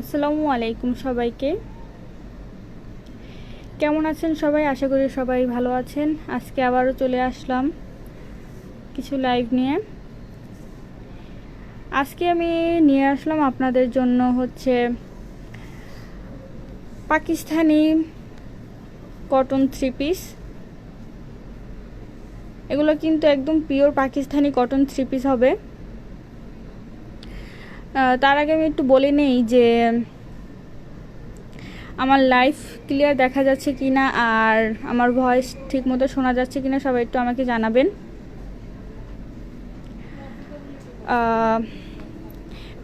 আসসালামু আলাইকুম সবাইকে। কেমন আছেন সবাই? আশা করি সবাই ভালো আছেন। আজকে আবারও চলে আসলাম কিছু লাইভ নিয়ে। আজকে আমি নিয়ে আসলাম আপনাদের জন্য হচ্ছে পাকিস্তানি কটন থ্রি পিস এগুলো কিন্তু একদম pure Pakistani cotton three piece হবে। তার আগে আমি একটু বলে নেই যে আমার লাইফ ক্লিয়ার দেখা যাচ্ছে কি না আর আমার ভয়েস ঠিক মতো শোনা যাচ্ছে কি না সবাই একটু আমাকে জানাবেন।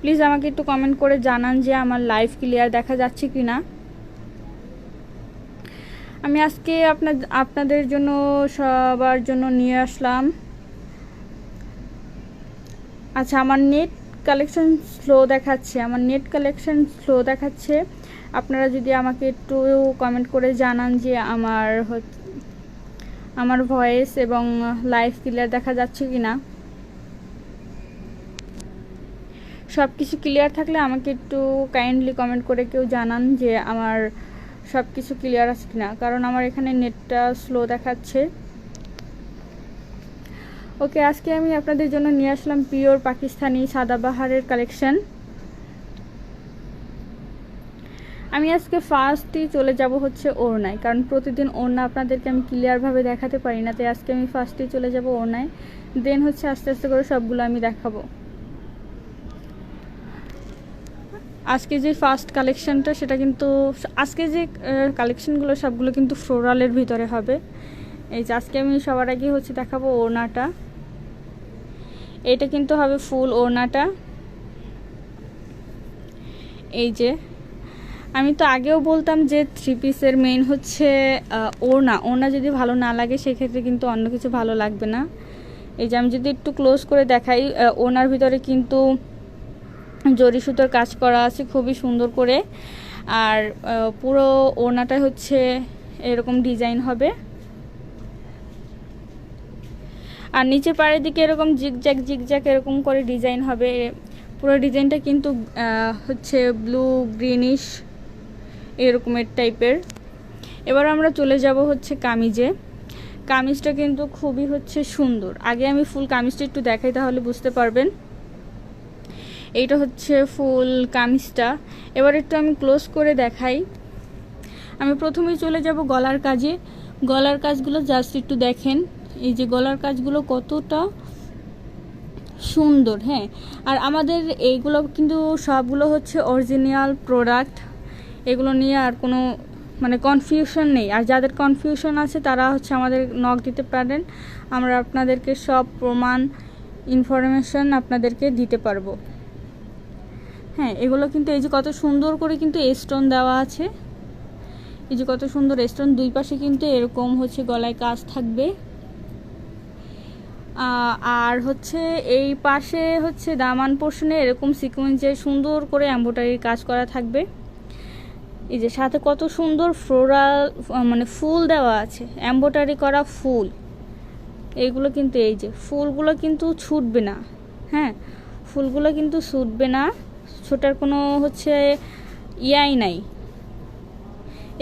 প্লিজ আমাকে একটু কমেন্ট করে জানান যে আমার লাইফ ক্লিয়ার দেখা যাচ্ছে কি না আমি আজকে আপনার আপনাদের জন্য, সবার জন্য নিয়ে আসলাম। আচ্ছা আমার নেট কালেকশন স্লো দেখাচ্ছে, আমার নেট কালেকশন স্লো দেখাচ্ছে। আপনারা যদি আমাকে একটু কমেন্ট করে জানান যে আমার আমার ভয়েস এবং লাইভ ক্লিয়ার দেখা যাচ্ছে কি না সব কিছু ক্লিয়ার থাকলে আমাকে একটু কাইন্ডলি কমেন্ট করে কেউ জানান যে আমার সব কিছু ক্লিয়ার আছে কিনা, কারণ আমার এখানে নেটটা স্লো দেখাচ্ছে। ওকে, আজকে আমি আপনাদের জন্য নিয়ে আসলাম পিওর পাকিস্তানি সাদাবাহারের কালেকশন। আমি আজকে ফার্স্টই চলে যাব হচ্ছে ওড়নায়, কারণ প্রতিদিন ওড়না আপনাদেরকে আমি ক্লিয়ারভাবে দেখাতে পারি না, তাই আজকে আমি ফার্স্টই চলে যাব ওড়নায়। দেন হচ্ছে আস্তে আস্তে করে সবগুলো আমি দেখাবো। আজকে যে ফার্স্ট কালেকশনটা, সেটা কিন্তু আজকে যে কালেকশনগুলো, সবগুলো কিন্তু ফ্লোরালের ভিতরে হবে। এই যে আজকে আমি সবার আগে হচ্ছে দেখাবো ওড়নাটা। এটা কিন্তু হবে ফুল ওড়নাটা। এই যে, আমি তো আগেও বলতাম যে থ্রি পিসের মেইন হচ্ছে ওড়না। ওড়না যদি ভালো না লাগে, সেক্ষেত্রে কিন্তু অন্য কিছু ভালো লাগবে না। এই যে আমি যদি একটু ক্লোজ করে দেখাই ওনার ভিতরে কিন্তু জরি সুতোর কাজ করা আছে খুবই সুন্দর করে। আর পুরো ওড়নাটা হচ্ছে এরকম ডিজাইন হবে। আর নিচে পাড়ের দিকে এরকম জিগজ্যাক জিগজ্যাক এরকম করে ডিজাইন হবে। পুরো ডিজাইনটা কিন্তু হচ্ছে ব্লু গ্রিনিশ এরকমের টাইপের এবার আমরা চলে যাব হচ্ছে কামিজে। কামিজটা কিন্তু খুবই হচ্ছে সুন্দর। আগে আমি ফুল কামিজটা একটু দেখাই তাহলে বুঝতে পারবেন। এইটা হচ্ছে ফুল কামিজটা। এবার একটু আমি ক্লোজ করে দেখাই। আমি প্রথমেই চলে যাব গলার কাজে। গলার কাজগুলো জাস্ট একটু দেখেন। এই যে গলার কাজগুলো কতটা সুন্দর হ্যাঁ। আর আমাদের এইগুলো কিন্তু সবগুলো হচ্ছে অরিজিনাল প্রোডাক্ট এগুলো নিয়ে আর কোনো মানে কনফিউশন নেই। আর যাদের কনফিউশন আছে, তারা হচ্ছে আমাদের নক দিতে পারেন। আমরা আপনাদেরকে সব প্রমাণ ইনফরমেশন আপনাদেরকে দিতে পারব। হ্যাঁ এগুলো কিন্তু এই যে কত সুন্দর করে কিন্তু স্টোন দেওয়া আছে। এই যে কত সুন্দর স্টোন দুই পাশে কিন্তু এরকম হচ্ছে গলায় কাজ থাকবে। আর হচ্ছে এই পাশে হচ্ছে দামান পোর্শনে এরকম সিকোয়েন্সে সুন্দর করে এম্বোটারির কাজ করা থাকবে। এই যে সাথে কত সুন্দর ফ্লোরাল মানে ফুল দেওয়া আছে। এম্বোটারি করা ফুল। এইগুলো কিন্তু এই যে ফুলগুলো কিন্তু ছুটবে না। হ্যাঁ ফুলগুলো কিন্তু ছুটবে না। ছোটার কোনো হচ্ছে ইয়াই নাই।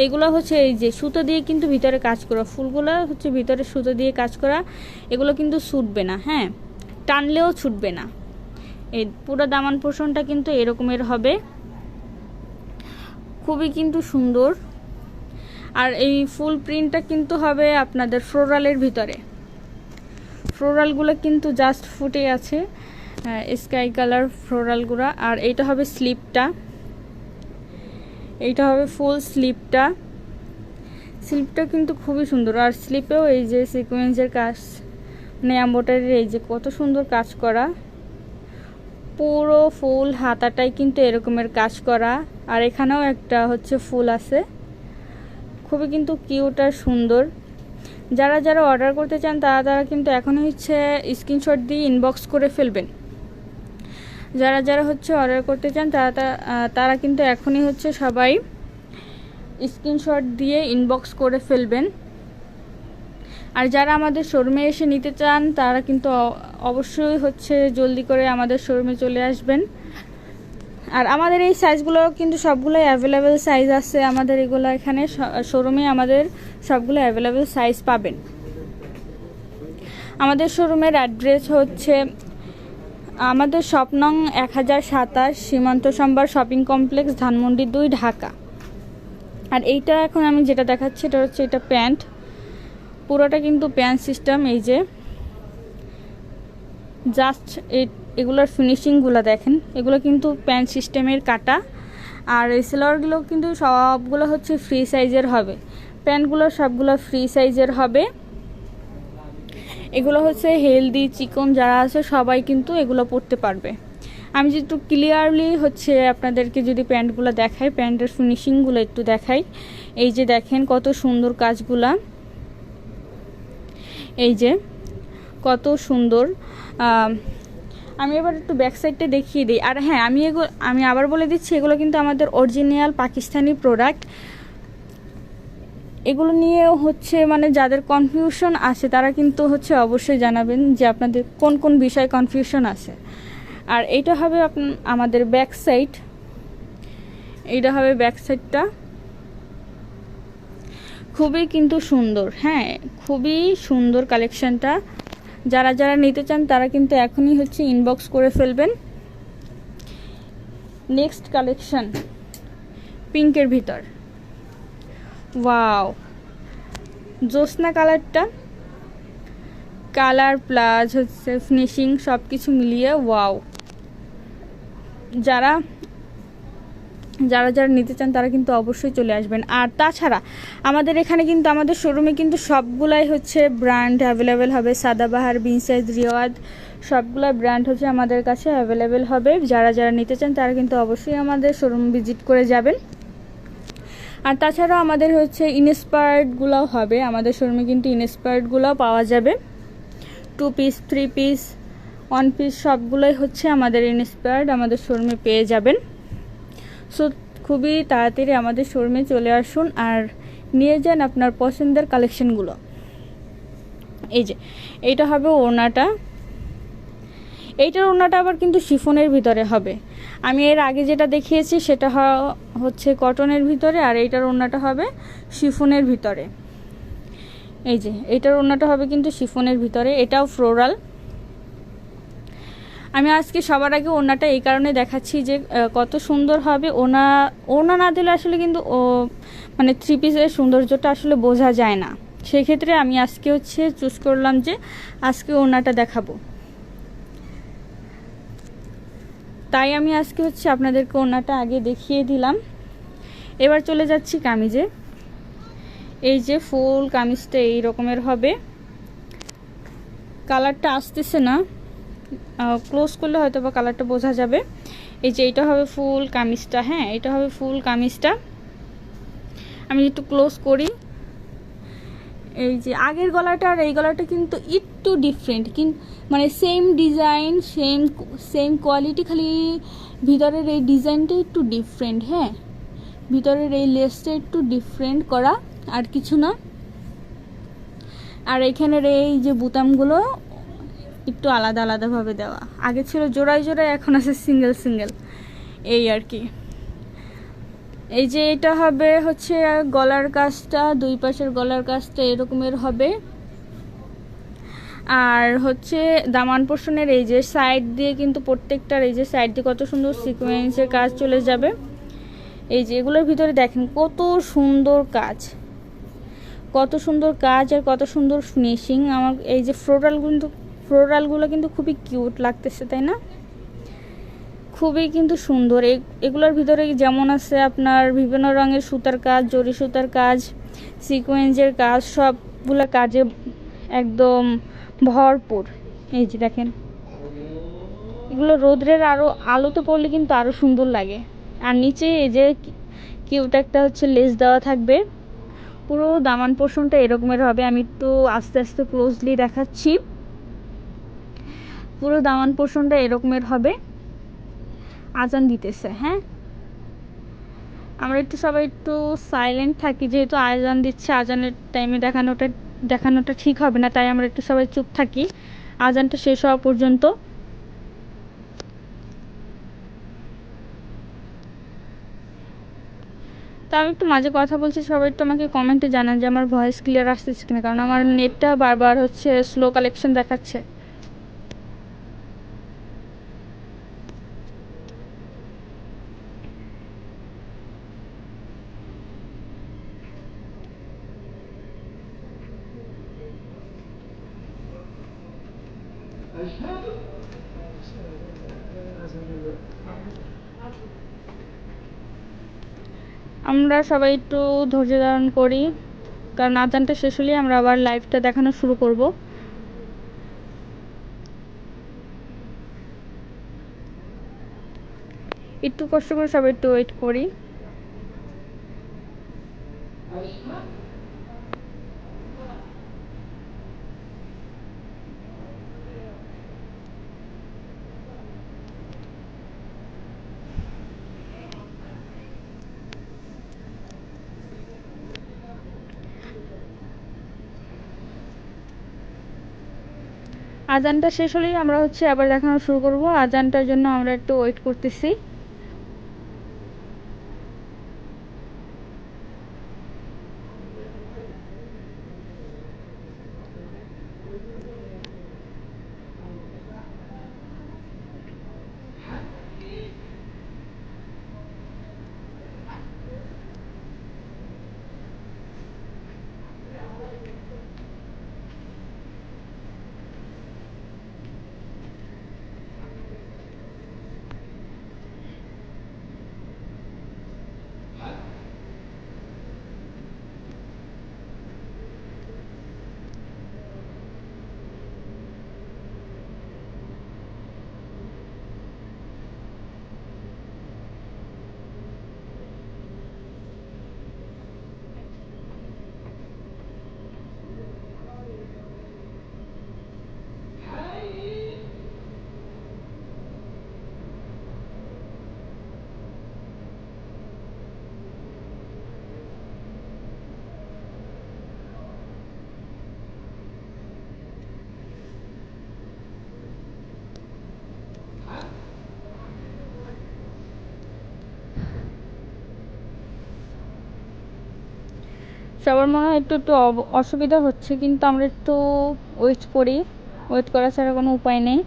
এগুলো হচ্ছে এই যে সুতো দিয়ে কিন্তু ভিতরে কাজ করা, ফুলগুলো হচ্ছে ভিতরে সুতো দিয়ে কাজ করা, এগুলো কিন্তু ছুটবে না হ্যাঁ? টানলেও ছুটবে না। এই পুরো দামান পোষণটা কিন্তু এরকমের হবে। খুবই কিন্তু সুন্দর। আর এই ফুল প্রিন্টটা কিন্তু হবে আপনাদের ফ্লোরালের ভিতরে। ফ্লোরালগুলো কিন্তু জাস্ট ফুটে আছে স্কাই কালার ফ্লোরালগুলো। আর এইটা হবে স্লিপটা এইটা হবে ফুল স্লিপটা স্লিপটা কিন্তু খুবই সুন্দর। আর স্লিপেও এই যে সিকোয়েন্সের কাজ মানে এম্বোটারির এই যে কত সুন্দর কাজ করা। পুরো ফুল হাতাটাই কিন্তু এরকমের কাজ করা। আর এখানেও একটা হচ্ছে ফুল আছে। খুবই কিন্তু কিউট আর সুন্দর। যারা যারা অর্ডার করতে চান, তারা তারা কিন্তু এখনই হচ্ছে স্ক্রিনশট দিয়ে ইনবক্স করে ফেলবেন। যারা যারা হচ্ছে অর্ডার করতে চান, তারা তারা কিন্তু এখনই হচ্ছে সবাই স্ক্রিনশট দিয়ে ইনবক্স করে ফেলবেন। আর যারা আমাদের শোরুমে এসে নিতে চান, তারা কিন্তু অবশ্যই হচ্ছে জলদি করে আমাদের শোরুমে চলে আসবেন। আর আমাদের এই সাইজগুলো কিন্তু সবগুলোই অ্যাভেলেবেল সাইজ আছে আমাদের এগুলো এখানে। শোরুমে আমাদের সবগুলো অ্যাভেলেবেল সাইজ পাবেন। আমাদের শোরুমের অ্যাড্রেস হচ্ছে আমাদের স্বপ্নং এক হাজার সাতাশ সীমান্ত সম্বার শপিং কমপ্লেক্স, ধানমন্ডি দুই, ঢাকা। আর এইটা এখন আমি যেটা দেখাচ্ছি, এটা হচ্ছে এটা প্যান্ট। পুরোটা কিন্তু প্যান্ট সিস্টেম, এই যে। জাস্ট এই, এগুলোর ফিনিশিংগুলো দেখেন। এগুলো কিন্তু প্যান্ট সিস্টেমের কাটা। আর এই সেলোয়ারগুলো কিন্তু সবগুলো হচ্ছে ফ্রি সাইজের হবে। প্যান্টগুলো সবগুলো ফ্রি সাইজের হবে। এগুলো হচ্ছে হেলদি চিকন যারা আছে সবাই কিন্তু এগুলো পরতে পারবে। আমি যদি একটু ক্লিয়ারলি হচ্ছে আপনাদেরকে যদি প্যান্টগুলো দেখাই, প্যান্টের ফিনিশিংগুলো একটু দেখাই। এই যে দেখেন কত সুন্দর কাজগুলা। এই যে কত সুন্দর। আমি এবার একটু ব্যাক সাইডটা দেখিয়ে দিই। আর হ্যাঁ আমি এগুলো আমি আবার বলে দিচ্ছি, এগুলো কিন্তু আমাদের অরিজিনাল পাকিস্তানি প্রোডাক্ট এগুলো নিয়ে হচ্ছে মানে যাদের কনফিউশন আছে, তারা কিন্তু হচ্ছে অবশ্যই জানাবেন যে আপনাদের কোন কোন বিষয়ে কনফিউশন আছে। আর এইটা হবে আমাদের ব্যাক সাইড এইটা হবে ব্যাক সাইডটা খুবই কিন্তু সুন্দর হ্যাঁ খুবই সুন্দর কালেকশনটা যারা যারা নিতে চান, তারা কিন্তু এখনই হচ্ছে ইনবক্স করে ফেলবেন। নেক্সট কালেকশন পিঙ্কের ভিতর। ওয়াও জ্যোৎস্না কালারটা কালার প্লাস হচ্ছে ফিনিশিং সব কিছু মিলিয়ে ওয়াও যারা যারা যারা নিতে চান তারা কিন্তু অবশ্যই চলে আসবেন। আর তাছাড়া আমাদের এখানে কিন্তু, আমাদের শোরুমে কিন্তু সবগুলাই হচ্ছে ব্র্যান্ড অ্যাভেলেবেল হবে। সাদাবাহার বিনসাইজ রিওয়াদ সবগুলো ব্র্যান্ড হচ্ছে আমাদের কাছে অ্যাভেলেবেল হবে। যারা যারা নিতে চান তারা কিন্তু অবশ্যই আমাদের শোরুম ভিজিট করে যাবেন। আর তাছাড়াও আমাদের হচ্ছে ইনস্পায়ার্ডগুলোও হবে। আমাদের শোরুমে কিন্তু ইনস্পায়ার্ডগুলোও পাওয়া যাবে। Two piece three piece one piece সবগুলোই হচ্ছে আমাদের ইনস্পায়ার্ড আমাদের শোরুমে পেয়ে যাবেন। সো খুবই তাড়াতাড়ি আমাদের শোরুমে চলে আসুন আর নিয়ে যান আপনার পছন্দের কালেকশনগুলো এই যে, এইটা হবে ওনাটা এইটার ওনাটা আবার কিন্তু শিফনের ভিতরে হবে। আমি এর আগে যেটা দেখিয়েছি সেটা হচ্ছে কটনের ভিতরে আর এইটার ওনাটা হবে শিফনের ভিতরে। এই যে, এইটার ওনাটা হবে কিন্তু শিফনের ভিতরে, এটাও ফ্লোরাল। আমি আজকে সবার আগে ওনাটা এই কারণে দেখাচ্ছি যে কত সুন্দর হবে। ওনা ওনা না দিলে আসলে কিন্তু, ও মানে থ্রি পিসের সৌন্দর্যটা আসলে বোঝা যায় না। সেক্ষেত্রে আমি আজকে হচ্ছে চুজ করলাম যে, আজকে ওনাটা দেখাবো। তাই আমি আজকে হচ্ছে আপনাদেরকে ওনাটা আগে দেখিয়ে দিলাম। এবার চলে যাচ্ছি কামিজে। এই যে ফুল কামিজটা এই রকমের হবে। কালারটা আসতেছে না। ক্লোজ করলে হয়তো বা কালারটা বোঝা যাবে। এই যে এটা হবে ফুল কামিজটা হ্যাঁ এটা হবে ফুল কামিজটা। আমি একটু ক্লোজ করি। এই যে আগের গলাটা আর এই গলাটা কিন্তু একটু ডিফারেন্ট কিন মানে same design same same quality খালি ভিতরের এই ডিজাইনটা একটু ডিফারেন্ট হ্যাঁ? ভিতরের এই লেসটা একটু ডিফারেন্ট করা, আর কিছু না। আর এখানের এই যে বুতামগুলো, একটু আলাদা আলাদাভাবে দেওয়া। আগে ছিল জোড়ায় জোড়ায়, এখন আছে সিঙ্গেল সিঙ্গেল এই আর কি। এই যে এটা হবে হচ্ছে গলার কাজটা, দুই পাশের গলার কাজটা এরকমের হবে। আর হচ্ছে দামান পোষণের এই যে সাইড দিয়ে কিন্তু প্রত্যেকটার এই যে সাইড দিয়ে কত সুন্দর সিকোয়েন্সের কাজ চলে যাবে। এই যে এগুলোর ভিতরে দেখেন কত সুন্দর কাজ। কত সুন্দর কাজ আর কত সুন্দর ফিনিশিং আমার এই যে ফ্লোরাল কিন্তু ফ্লোরালগুলো কিন্তু খুবই কিউট লাগতেছে, তাই না? খুবই কিন্তু সুন্দর। এগুলোর ভিতরে যেমন আছে আপনার বিভিন্ন রঙের সুতার কাজ, জরি সুতার কাজ সিকোয়েন্সের কাজ, সবগুলো কাজে একদম ভরপুর। এই যে দেখেন। এগুলো রোদ্রের আরও আলোতে পড়লে কিন্তু আরও সুন্দর লাগে। আর নিচে এই যে কিউট একটা হচ্ছে লেস দেওয়া থাকবে। পুরো দামান পোষণটা এরকমের হবে। আমি একটু আস্তে আস্তে ক্লোজলি দেখাচ্ছি। পুরো দামান পোষণটা এরকমের হবে। আজান দিতেছে হ্যাঁ? আমরা একটু সবাই একটু সাইলেন্ট থাকি। যেহেতু আজান দিচ্ছে, আজানের টাইমে দেখানোটা দেখানোটা ঠিক হবে না, তাই আমরা একটু সবাই চুপ থাকি। আজানটা শেষ হওয়া পর্যন্ত। তা আমি একটু মাঝে কথা বলছি, সবাই একটু আমাকে কমেন্টে জানান যে আমার ভয়েস ক্লিয়ার আসতেছে কিনা, কারণ আমার নেটটা বারবার হচ্ছে স্লো কালেকশন দেখাচ্ছে। সবাই একটু ধৈর্য ধারণ করি। কারণ আজানটা শেষ হলেই আমরা আবার লাইভটা দেখানো শুরু করব। একটু কষ্ট করে সবাই একটু ওয়েট করি। আজানটা শেষ হলেই আমরা হচ্ছে আবার দেখানো শুরু করব। আজানটার জন্য আমরা একটু ওয়েট করতেছি। সবার মনে হয় একটু একটু অসুবিধা হচ্ছে, কিন্তু আমরা একটু ওয়েট করি। ওয়েট করা ছাড়া কোনো উপায় নেই।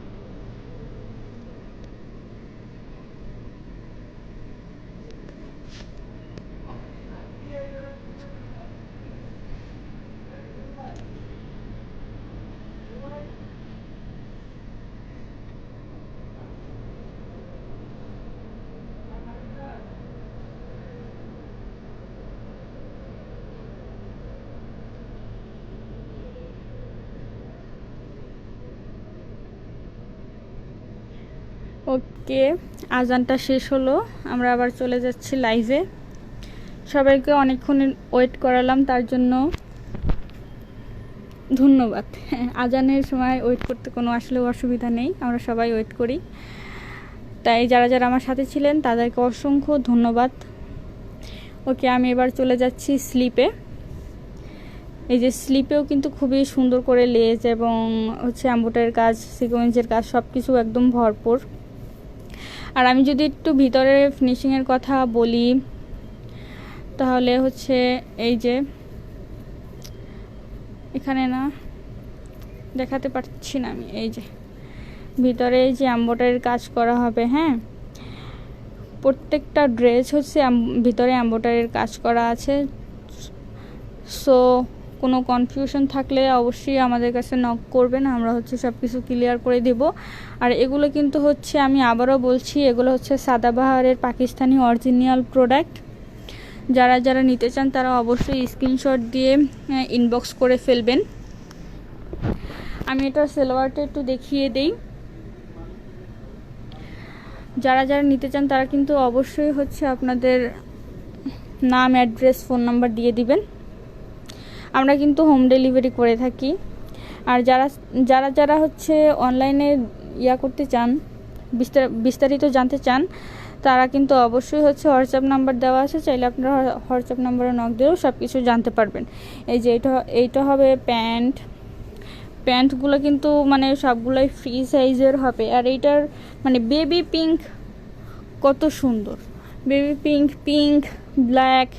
ওকে, আজানটা শেষ হলো। আমরা আবার চলে যাচ্ছি লাইভে সবাইকে অনেকক্ষণ ওয়েট করালাম, তার জন্য ধন্যবাদ। আজানের সময় ওয়েট করতে কোনো আসলে অসুবিধা নেই, আমরা সবাই ওয়েট করি। তাই যারা যারা আমার সাথে ছিলেন, তাদেরকে অসংখ্য ধন্যবাদ। ওকে, আমি এবার চলে যাচ্ছি স্লিপে এই যে স্লিপেও কিন্তু খুবই সুন্দর করে লেজ এবং হচ্ছে অ্যাম্বোটারের কাজ সিকোয়েন্সের কাজ সব কিছু একদম ভরপুর। আর আমি যদি একটু ভিতরের ফিনিশিংয়ের কথা বলি, তাহলে হচ্ছে এই যে এখানে না দেখাতে পারছি না আমি, এই যে ভিতরে এই যে অ্যাম্বোটারির কাজ করা হবে হ্যাঁ? প্রত্যেকটা ড্রেস হচ্ছে ভিতরে অ্যাম্বোটারির কাজ করা আছে। সো কোনো কনফিউশন থাকলে অবশ্যই আমাদের কাছে নক করবেন আমরা হচ্ছে সব কিছু ক্লিয়ার করে দেব। আর এগুলো কিন্তু হচ্ছে আমি আবারও বলছি, এগুলো হচ্ছে সাদাবাহারের পাকিস্তানি অরিজিনাল প্রোডাক্ট যারা যারা নিতে চান তারা অবশ্যই স্ক্রিনশট দিয়ে ইনবক্স করে ফেলবেন। আমি এটা সেলোয়ারটা একটু দেখিয়ে দেই। যারা যারা নিতে চান তারা কিন্তু অবশ্যই হচ্ছে আপনাদের নাম অ্যাড্রেস ফোন নাম্বার দিয়ে দিবেন। আমরা কিন্তু হোম ডেলিভারি করে থাকি। আর যারা যারা যারা হচ্ছে অনলাইনে ইয়া করতে চান বিস্তার বিস্তারিত জানতে চান, তারা কিন্তু অবশ্যই হচ্ছে হোয়াটসঅ্যাপ নাম্বার দেওয়া আছে। চাইলে আপনারা হোয়াটসঅ্যাপ নাম্বারে নক দিয়েও সব কিছু জানতে পারবেন। এই যে এইটা এইটা হবে প্যান্ট প্যান্টগুলো কিন্তু মানে সবগুলোই ফ্রি সাইজের হবে। আর এইটার মানে বেবি পিঙ্ক কত সুন্দর। Baby pink pink black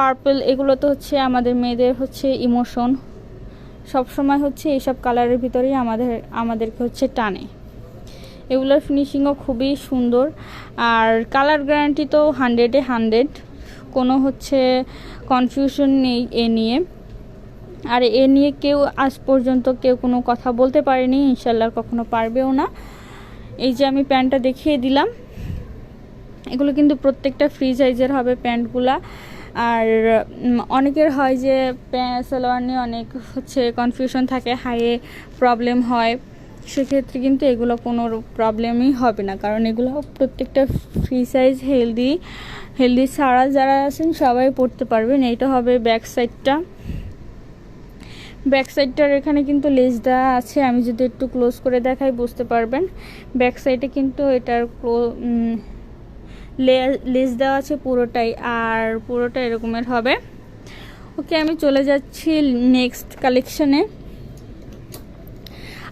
purple এগুলো তো হচ্ছে আমাদের মেয়েদের হচ্ছে ইমোশন সবসময় হচ্ছে এইসব কালারের ভিতরেই আমাদের, আমাদেরকে হচ্ছে টানে। এগুলোর ফিনিশিংও খুবই সুন্দর। আর কালার গ্যারান্টি তো হান্ড্রেডে হান্ড্রেড কোনো হচ্ছে কনফিউশন নেই এ নিয়ে। আর এ নিয়ে কেউ আজ পর্যন্ত কেউ কোনো কথা বলতে পারেনি, ইনশাল্লাহ কখনো পারবেও না। এই যে আমি প্যান্টটা দেখিয়ে দিলাম। এগুলো কিন্তু প্রত্যেকটা ফ্রি সাইজের হবে প্যান্টগুলা। আর অনেকের হয় যে সালোয়ার নিয়ে অনেক হচ্ছে কনফিউশন থাকে হাইয়ে প্রবলেম হয়। সেক্ষেত্রে কিন্তু এগুলো কোনো প্রবলেমই হবে না। কারণ এগুলো প্রত্যেকটা ফ্রি সাইজ হেলদি হেলদি ছাড়া যারা আছেন সবাই পড়তে পারবেন। এইটা হবে ব্যাক সাইডটা ব্যাক সাইডটার এখানে কিন্তু লেস দেওয়া আছে। আমি যদি একটু ক্লোজ করে দেখাই, বুঝতে পারবেন। ব্যাক সাইডে কিন্তু এটার লেস দেওয়া আছে পুরোটাই, আর পুরোটা এরকমের হবে। ওকে, আমি চলে যাচ্ছি নেক্সট কালেকশনে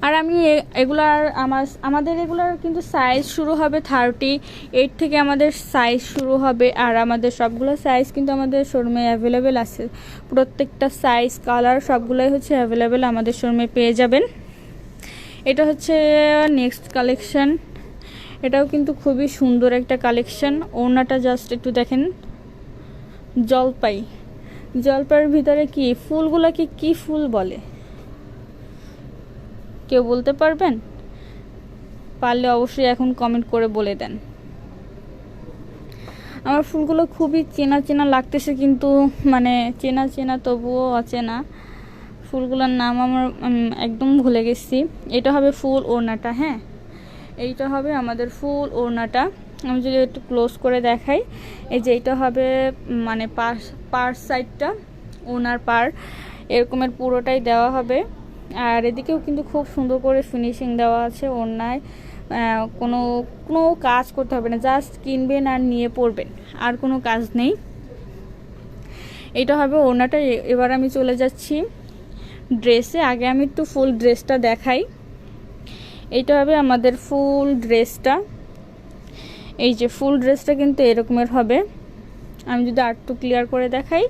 আর আমি এগুলার আমার, আমাদের এগুলার কিন্তু সাইজ শুরু হবে থার্টি এইট থেকে আমাদের সাইজ শুরু হবে, আর আমাদের সবগুলো সাইজ কিন্তু আমাদের শোরুমে অ্যাভেলেবেল আছে। প্রত্যেকটা সাইজ কালার সবগুলোই হচ্ছে অ্যাভেলেবেল আমাদের শোরুমে পেয়ে যাবেন। এটা হচ্ছে নেক্সট কালেকশন এটাও কিন্তু খুবই সুন্দর একটা কালেকশন। ওনাটা জাস্ট একটু দেখেন। জলপাই। জলপাইয়ের ভিতরে কি? ফুলগুলোকে কি ফুল বলে? কেউ বলতে পারবেন? পারলে অবশ্যই এখন কমেন্ট করে বলে দেন। আমার ফুলগুলো খুবই চেনা চেনা লাগতেছে কিন্তু মানে চেনা চেনা তবুও অচেনা। ফুলগুলোর নাম আমার একদম ভুলে গেছি। এটা হবে ফুল ওড়নাটা হ্যাঁ? এইটা হবে আমাদের ফুল ওড়নাটা। আমি যদি একটু ক্লোজ করে দেখাই, এই যে এইটা হবে মানে পার সাইডটা ওনার পার। এরকমের পুরোটাই দেওয়া হবে। আর এদিকেও কিন্তু খুব সুন্দর করে ফিনিশিং দেওয়া আছে ওড়নায়। কোনো কোনো কাজ করতে হবে না জাস্ট কিনবেন আর নিয়ে পড়বেন, আর কোনো কাজ নেই। এটা হবে ওড়নাটা। এবার আমি চলে যাচ্ছি ড্রেসে আগে আমি একটু ফুল ড্রেসটা দেখাই। এইটা হবে আমাদের ফুল ড্রেসটা। এই যে ফুল ড্রেসটা কিন্তু এরকমের হবে। আমি যদি আরটু ক্লিয়ার করে দেখাই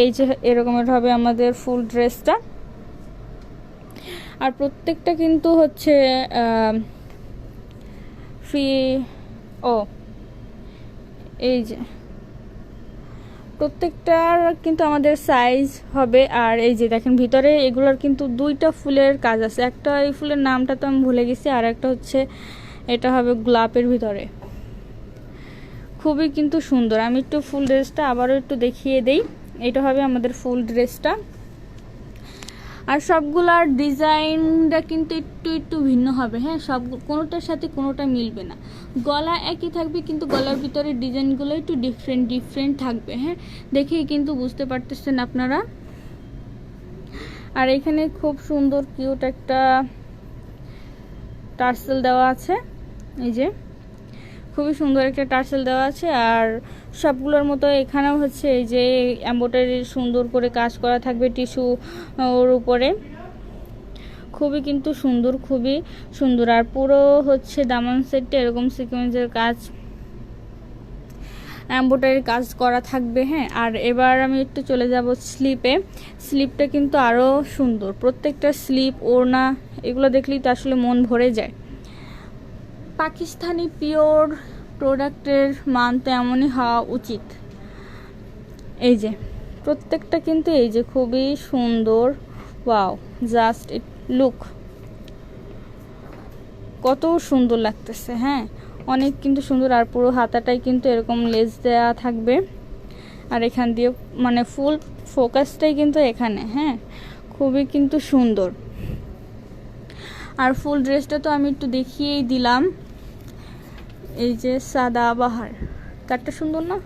এই যে এরকমের হবে আমাদের ফুল ড্রেসটা। আর প্রত্যেকটা কিন্তু হচ্ছে ফ্রি ও, এই যে প্রত্যেকটার কিন্তু আমাদের সাইজ হবে। আর এই যে দেখেন, ভিতরে এগুলোর কিন্তু দুইটা ফুলের কাজ আছে। একটা এই ফুলের নামটা তো আমি ভুলে গেছি, আর একটা হচ্ছে এটা হবে গোলাপের ভিতরে। খুবই কিন্তু সুন্দর। আমি একটু ফুল ড্রেসটা আবারও একটু দেখিয়ে দেই। এটা হবে আমাদের ফুল ড্রেসটা আর সবগুলার ডিজাইনটা কিন্তু একটু একটু ভিন্ন হবে হ্যাঁ? সব, কোনোটার সাথে কোনোটা মিলবে না। গলা একই থাকবে, কিন্তু গলার ভিতরে ডিজাইনগুলো একটু ডিফারেন্ট ডিফারেন্ট থাকবে হ্যাঁ? দেখেই কিন্তু বুঝতে পারতেছেন আপনারা? আর এখানে খুব সুন্দর কিউট একটা টার্সেল দেওয়া আছে, এই যে। খুবই সুন্দর একটা টার্সেল দেওয়া আছে আর সবগুলোর মতো এখানেও হচ্ছে এই যে এম্বোটারি সুন্দর করে কাজ করা থাকবে টিস্যু ওর উপরে। খুবই কিন্তু সুন্দর, খুবই সুন্দর। আর পুরো হচ্ছে দামান সেটটা এরকম সিকোয়েন্সের কাজ এম্বোটারির কাজ করা থাকবে হ্যাঁ। আর এবার আমি একটু চলে যাব স্লিপে। স্লিপটা কিন্তু আরও সুন্দর। প্রত্যেকটা স্লিপ, ওড়না, এগুলো দেখলেই তো আসলে মন ভরে যায়। পাকিস্তানি পিওর প্রোডাক্টের মান তেমনই হওয়া উচিত। এই যে, প্রত্যেকটা কিন্তু এই যে খুবই সুন্দর। Wow, just it, look. কত সুন্দর লাগতেছে হ্যাঁ? অনেক কিন্তু সুন্দর, আর পুরো হাতাটাই কিন্তু এরকম লেস দেওয়া থাকবে। আর এখান দিয়ে মানে ফুল ফোকাসটাই কিন্তু এখানে হ্যাঁ? খুবই কিন্তু সুন্দর। আর ফুল ড্রেসটা তো আমি একটু দেখিয়েই দিলাম। এই যে সাদা বাহার কাঠটা সুন্দর না?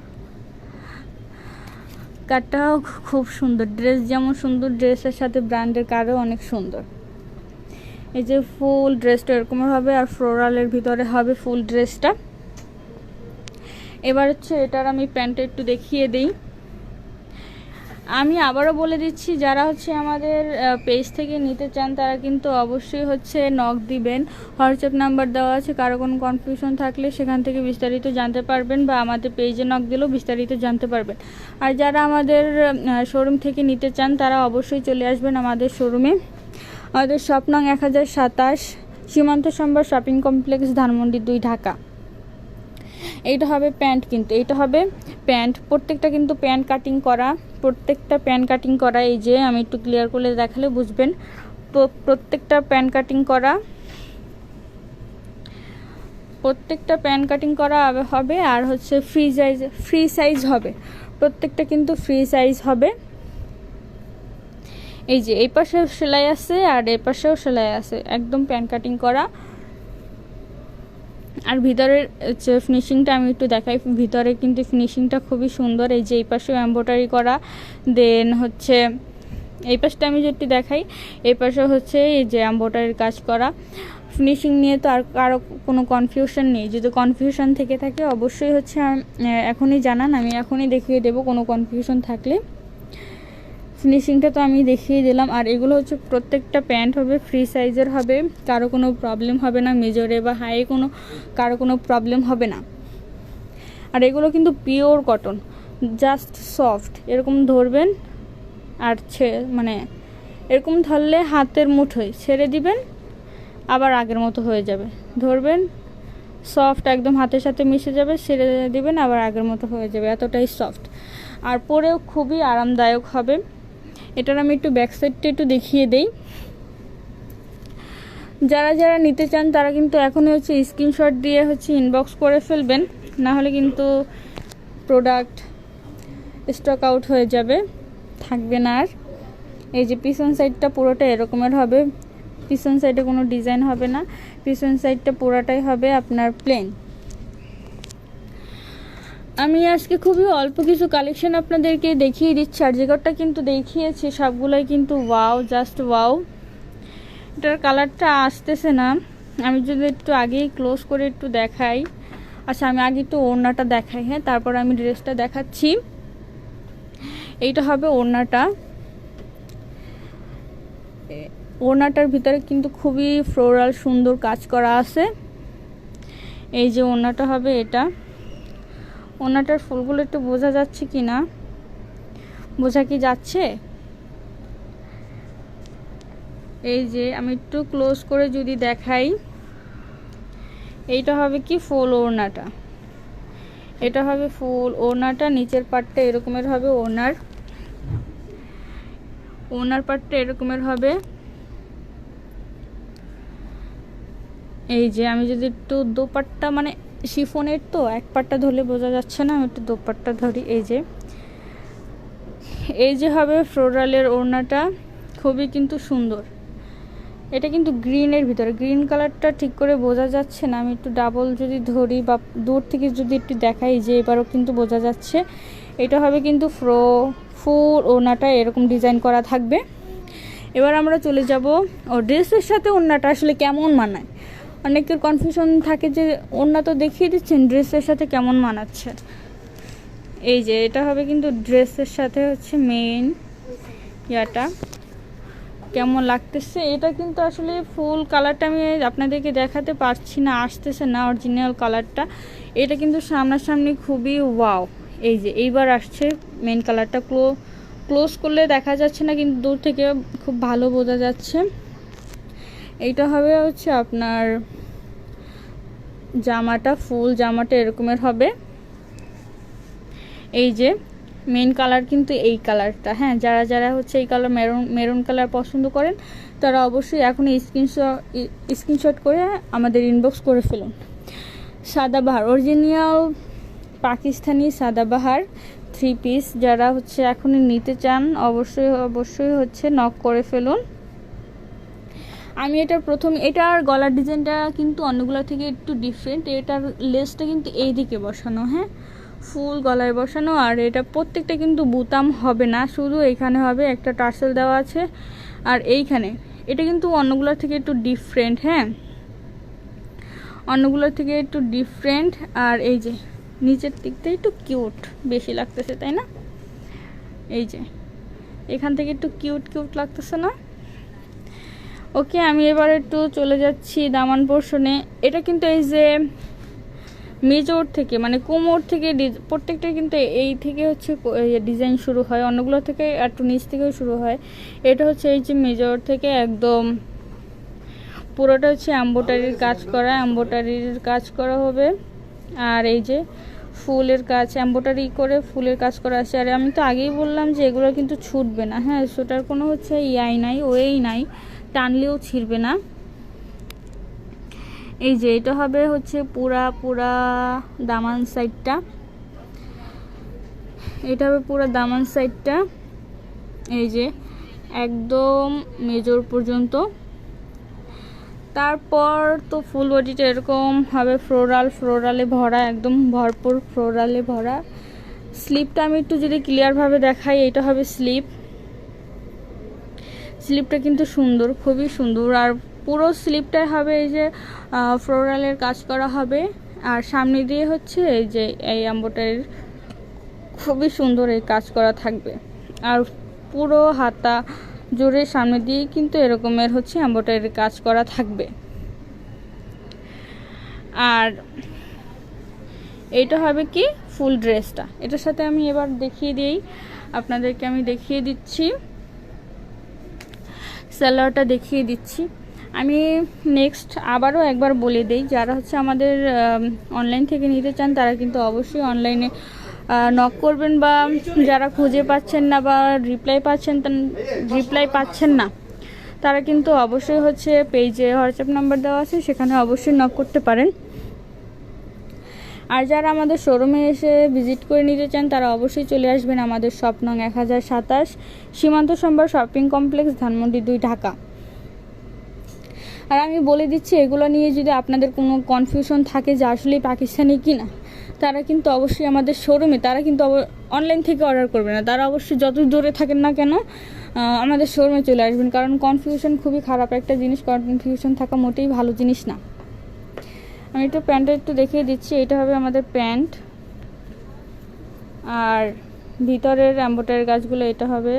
কাঠটাও খুব সুন্দর। ড্রেস যেমন সুন্দর ড্রেসের সাথে ব্র্যান্ডের কারও অনেক সুন্দর। এই যে ফুল ড্রেসটা এরকম হবে আর ফ্লোরালের ভিতরে হবে ফুল ড্রেসটা এবার হচ্ছে এটার আমি প্যান্টটা একটু দেখিয়ে দিই। আমি আবারও বলে দিচ্ছি, যারা হচ্ছে আমাদের পেজ থেকে নিতে চান, তারা কিন্তু অবশ্যই হচ্ছে নক দিবেন। হোয়াটসঅ্যাপ নাম্বার দেওয়া আছে, কারও কোনো কনফিউশন থাকলে সেখান থেকে বিস্তারিত জানতে পারবেন বা আমাদের পেজে নক দিলেও বিস্তারিত জানতে পারবেন। আর যারা আমাদের শোরুম থেকে নিতে চান, তারা অবশ্যই চলে আসবেন আমাদের শোরুমে আমাদের স্বপ্নং এক হাজার সাতাশ, সীমান্ত সম্ভার শপিং কমপ্লেক্স ধানমন্ডি দুই, ঢাকা। এইটা হবে প্যান্ট কিন্তু, এইটা হবে প্যান্ট। প্রত্যেকটা কিন্তু প্যান্ট কাটিং করা, প্রত্যেকটা প্যান্ট কাটিং করা, এই যে আমি একটু ক্লিয়ার করে দেখালে বুঝবেন। প্রত্যেকটা প্যান্ট কাটিং করা, প্রত্যেকটা প্যান্ট কাটিং করা হবে আর হচ্ছে ফ্রি সাইজ ফ্রি সাইজ হবে। প্রত্যেকটা কিন্তু ফ্রি সাইজ হবে। এই যে, এই পাশেও সেলাই আছে আর এই পাশেও সেলাই আছে। একদম প্যান্ট কাটিং করা। আর ভিতরের ফিনিশিংটা আমি একটু দেখাই, ভিতরে কিন্তু ফিনিশিংটা খুবই সুন্দর, এই যে এই পাশেও এম্ব্রয়ডারি করা দেন হচ্ছে, এই পাশটা আমি যদি দেখাই, এই পাশে হচ্ছে এই যে এম্ব্রয়ডারির কাজ করা ফিনিশিং নিয়ে তো আর কারও কোনো কনফিউশন নেই, যদি কনফিউশন থেকে থাকে অবশ্যই হচ্ছে এখনই জানান, আমি এখনই দেখিয়ে দেবো কোনো কনফিউশন থাকলে। ফিনিশিংটা তো আমি দেখিয়ে দিলাম। আর এগুলো হচ্ছে প্রত্যেকটা প্যান্ট হবে ফ্রি সাইজের হবে, কারও কোনো প্রবলেম হবে না মেজরে বা হাই কোনো, কারও কোনো প্রবলেম হবে না। আর এগুলো কিন্তু পিওর কটন জাস্ট সফট এরকম ধরবেন আর ছে মানে এরকম ধরলে হাতের মুঠোয় ছেড়ে দিবেন, আবার আগের মতো হয়ে যাবে। ধরবেন সফট একদম হাতের সাথে মিশে যাবে, ছেড়ে দিবেন, আবার আগের মতো হয়ে যাবে, এতটাই সফট আর পরেও খুবই আরামদায়ক হবে। এটার আমি একটু ব্যাক সাইডটা একটু দেখিয়ে দেই। যারা যারা নিতে চান, তারা কিন্তু এখনই হচ্ছে স্ক্রিনশট দিয়ে হচ্ছে ইনবক্স করে ফেলবেন। না হলে কিন্তু প্রোডাক্ট স্টক আউট হয়ে যাবে। থাকবে না আর। এই যে পিছন সাইডটা পুরোটা এরকমের হবে। পিছন সাইডে কোনো ডিজাইন হবে না। পিছন সাইডটা পুরোটাই হবে আপনার প্লেন আমি আজকে খুবই অল্প কিছু কালেকশন আপনাদেরকে দেখিয়ে দিচ্ছি। আর যেটা কিন্তু দেখিয়েছি, সবগুলোই কিন্তু ওয়াও জাস্ট ওয়াও এটার কালারটা আসতেছে না। আমি যদি একটু আগেই ক্লোজ করে একটু দেখাই। আচ্ছা আমি আগে একটু ওড়নাটা দেখাই হ্যাঁ? তারপর আমি ড্রেসটা দেখাচ্ছি। এইটা হবে ওড়নাটা। ওড়নাটার ভিতরে কিন্তু খুবই ফ্লোরাল সুন্দর কাজ করা আছে। এই যে ওড়নাটা হবে এটা। ওনাটার ফুলগুলো একটু বোঝা যাচ্ছে কি না? বোঝা কি যাচ্ছে? এই যে আমি একটু ক্লোজ করে যদি দেখাই, এইটা হবে কি ফুল ওড়নাটা? এটা হবে ফুল ওড়নাটা, নিচের পাটটা এরকমের হবে ওনার ওনার পাটটা এরকমের হবে। এই যে আমি যদি একটু দোপাট্টা মানে শিফনের তো এক পাটটা ধরলে বোঝা যাচ্ছে না, আমি একটু দোপাট্টা ধরি, এই যে। এই যে হবে ফ্লোরালের ওড়নাটা, খুবই কিন্তু সুন্দর। এটা কিন্তু গ্রিনের ভিতরে, গ্রিন কালারটা ঠিক করে বোঝা যাচ্ছে না, আমি একটু ডাবল যদি ধরি বা দূর থেকে যদি একটু দেখাই যে এবারও কিন্তু বোঝা যাচ্ছে। এটা হবে কিন্তু ফ্রো, ফুল ওড়নাটা, এরকম ডিজাইন করা থাকবে। এবার আমরা চলে যাব, ও ড্রেসের সাথে ওড়নাটা আসলে কেমন মানায়? অনেকের কনফিউশন থাকে যে ওড়না তো দেখিয়ে দিচ্ছেন ড্রেসের সাথে কেমন মানাচ্ছে? এই যে, এটা হবে কিন্তু ড্রেসের সাথে হচ্ছে মেইন ইয়াটা। কেমন লাগতেছে? এটা কিন্তু আসলে ফুল কালারটা আমি আপনাদেরকে দেখাতে পারছি না, আসতেছে না অরিজিনাল কালারটা এটা কিন্তু সামনাসামনি খুবই ওয়াও এই যে, এইবার আসছে মেন কালারটা ক্লো ক্লোজ করলে দেখা যাচ্ছে না, কিন্তু দূর থেকে খুব ভালো বোঝা যাচ্ছে। এইটা হবে হচ্ছে আপনার জামাটা, ফুল জামাটা এরকমের হবে। এই যে মেন কালার কিন্তু এই কালারটা হ্যাঁ? যারা যারা হচ্ছে এই কালার মেরুন মেরুন কালার পছন্দ করেন, তারা অবশ্যই এখন স্ক্রিনশট স্ক্রিনশট করে আমাদের ইনবক্স করে ফেলুন। Sadabahar original Pakistani Sadabahar three piece যারা হচ্ছে এখনই নিতে চান, অবশ্যই অবশ্যই হচ্ছে নক করে ফেলুন। আমি এটার প্রথম, এটার গলার ডিজাইনটা কিন্তু অন্যগুলো থেকে একটু ডিফারেন্ট এটার লেসটা কিন্তু এই দিকে বসানো হ্যাঁ? ফুল গলায় বসানো, আর এটা প্রত্যেকটা কিন্তু বুতাম হবে না, শুধু এখানে হবে, একটা টার্সেল দেওয়া আছে, আর এইখানে। এটা কিন্তু অন্যগুলোর থেকে একটু ডিফারেন্ট হ্যাঁ? অন্যগুলোর থেকে একটু ডিফারেন্ট আর এই যে, নিচের দিকটা একটু কিউট বেশি লাগতেছে, তাই না? এই যে, এখান থেকে একটু কিউট কিউট লাগতেছে না? ওকে, আমি এবার একটু চলে যাচ্ছি দামান পোর্শনে। এটা কিন্তু এই যে মেজর থেকে মানে কোমর থেকে প্রত্যেকটা কিন্তু এই থেকে হচ্ছে ডিজাইন শুরু হয়, অন্যগুলো থেকে একটু নিচ থেকেও শুরু হয়। এটা হচ্ছে এই যে মেজর থেকে একদম পুরোটা হচ্ছে অ্যাম্বোটারির কাজ করা, অ্যাম্বোটারির কাজ করা হবে। আর এই যে ফুলের কাজ, অ্যাম্বোটারি করে ফুলের কাজ করা আছে। আর আমি তো আগেই বললাম যে এগুলো কিন্তু ছুটবে না। হ্যাঁ সেটার কোনো হচ্ছে ইয়াই নাই, ওয়েই নাই। টানলেও ছিঁড়বে না। এই যে এটা হবে হচ্ছে পুরা পুরা দামান সাইডটা। এটা হবে পুরা দামান সাইডটা। এই যে একদম মেজর পর্যন্ত। তারপর তো ফুল বডিটা এরকম হবে ফ্লোরাল, ফ্লোরালে ভরা, একদম ভরপুর ফ্লোরালে ভরা। স্লিপটা আমি একটু যদি ক্লিয়ারভাবে দেখাই, এটা হবে স্লিপ। স্লিপটা কিন্তু সুন্দর, খুবই সুন্দর। আর পুরো স্লিপটাই হবে এই যে ফ্লোরালের কাজ করা হবে। আর সামনে দিয়ে হচ্ছে এই যে, এই অ্যাম্বোটারির খুবই সুন্দর এই কাজ করা থাকবে। আর পুরো হাতা জুড়ে সামনে দিয়ে কিন্তু এরকমের হচ্ছে অ্যাম্বোটারির কাজ করা থাকবে। আর এইটা হবে কি? ফুল ড্রেসটা। এটার সাথে আমি এবার দেখিয়ে দিই। আপনাদেরকে আমি দেখিয়ে দিচ্ছি। স্যালোয়ারটা দেখিয়ে দিচ্ছি। আমি নেক্সট আবারও একবার বলে দেই, যারা হচ্ছে আমাদের অনলাইন থেকে নিতে চান, তারা কিন্তু অবশ্যই অনলাইনে নক করবেন বা যারা খুঁজে পাচ্ছেন না বা রিপ্লাই পাচ্ছেন রিপ্লাই পাচ্ছেন না, তারা কিন্তু অবশ্যই হচ্ছে পেজে হোয়াটসঅ্যাপ নাম্বার দেওয়া আছে, সেখানে অবশ্যই নক করতে পারেন। আর যারা আমাদের শোরুমে এসে ভিজিট করে নিতে চান, তারা অবশ্যই চলে আসবেন আমাদের স্বপ্নং এক হাজার সাতাশ, সীমান্ত সম্ভার শপিং কমপ্লেক্স ধানমন্ডি দুই, ঢাকা। আর আমি বলে দিচ্ছি, এগুলো নিয়ে যদি আপনাদের কোনো কনফিউশন থাকে যে আসলে পাকিস্তানি কি না তারা কিন্তু অবশ্যই আমাদের শোরুমে তারা কিন্তু অনলাইন থেকে অর্ডার করবে না। তারা অবশ্যই যত দূরে থাকেন না কেন আমাদের শোরুমে চলে আসবেন। কারণ কনফিউশন খুবই খারাপ একটা জিনিস কনফিউশন থাকা মোটেই ভালো জিনিস না। আমি একটু প্যান্টটা একটু দেখিয়ে দিচ্ছি। এটা হবে আমাদের প্যান্ট। আর ভিতরের অ্যাম্বোটারের কাজগুলো এটা হবে।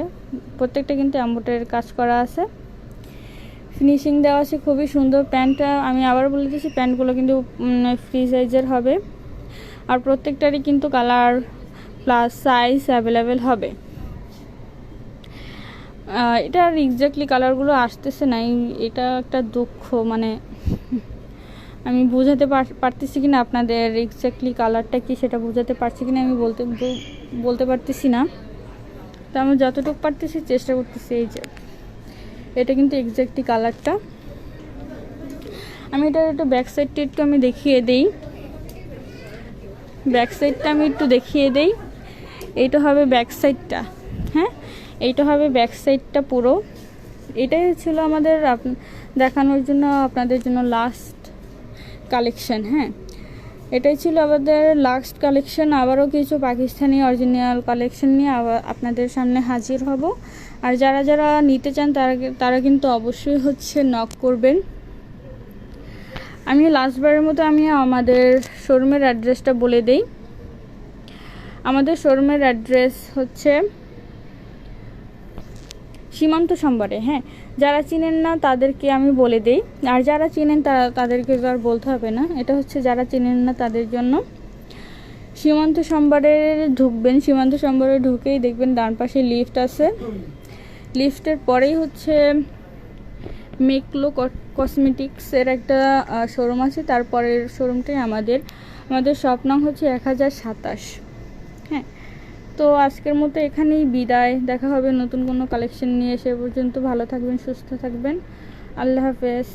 প্রত্যেকটা কিন্তু অ্যাম্বোটারের কাজ করা আছে। ফিনিশিং দেওয়া আছে, খুবই সুন্দর প্যান্টটা। আমি আবার বলে দিচ্ছি, প্যান্টগুলো কিন্তু ফ্রি সাইজের হবে। আর প্রত্যেকটারই কিন্তু কালার প্লাস সাইজ অ্যাভেলেবেল হবে। এটার এক্স্যাক্টলি কালারগুলো আসতেছে না। এটা একটা দুঃখ মানে আমি বোঝাতে পার- পারতেছি কিনা আপনাদের এক্স্যাক্টলি কালারটা কি সেটা বোঝাতে পারছি কিনা আমি বলতে বলতে পারতেছি না। তো আমি যতটুকু পারতেছি চেষ্টা করতেছি এই যে। এটা কিন্তু এক্স্যাক্টলি কালারটা আমি এটার একটু ব্যাক সাইডটা একটু আমি দেখিয়ে দেই। ব্যাক সাইডটা আমি একটু দেখিয়ে দেই। এইটা হবে ব্যাক সাইডটা হ্যাঁ? এইটা হবে ব্যাক সাইডটা পুরো। এটাই ছিল আমাদের দেখানোর জন্য, আপনাদের জন্য লাস্ট কালেকশন হ্যাঁ। এটাই ছিল আমাদের লাস্ট কালেকশন আবারও কিছু পাকিস্তানি অরিজিনাল কালেকশন নিয়ে আবার আপনাদের সামনে হাজির হব। আর যারা যারা নিতে চান, তারা তারা কিন্তু অবশ্যই হচ্ছে নক করবেন। আমি লাস্টবারের মতো আমি আমাদের শোরুমের অ্যাড্রেসটা বলে দেই। আমাদের শোরুমের অ্যাড্রেস হচ্ছে সীমান্ত সম্বরে হ্যাঁ। যারা চিনেন না, তাদেরকে আমি বলে দেই। আর যারা চিনেন তারা তাদেরকে তো আর বলতে হবে না। এটা হচ্ছে যারা চিনেন না, তাদের জন্য। সীমান্ত সম্বরে ঢুকবেন, সীমান্ত সম্বরে ঢুকেই দেখবেন ডান পাশে লিফট আছে। লিফটের পরেই হচ্ছে মেকলো কসমেটিক্সের একটা শোরুম আছে। তারপরের শোরুমটাই আমাদের। আমাদের স্বপ্নং হচ্ছে এক হাজার সাতাশ হ্যাঁ। তো আজকের মতো এখানেই বিদায়। দেখা হবে নতুন কোনো কালেকশন নিয়ে। সে পর্যন্ত ভালো থাকবেন, সুস্থ থাকবেন। আল্লাহ হাফেজ।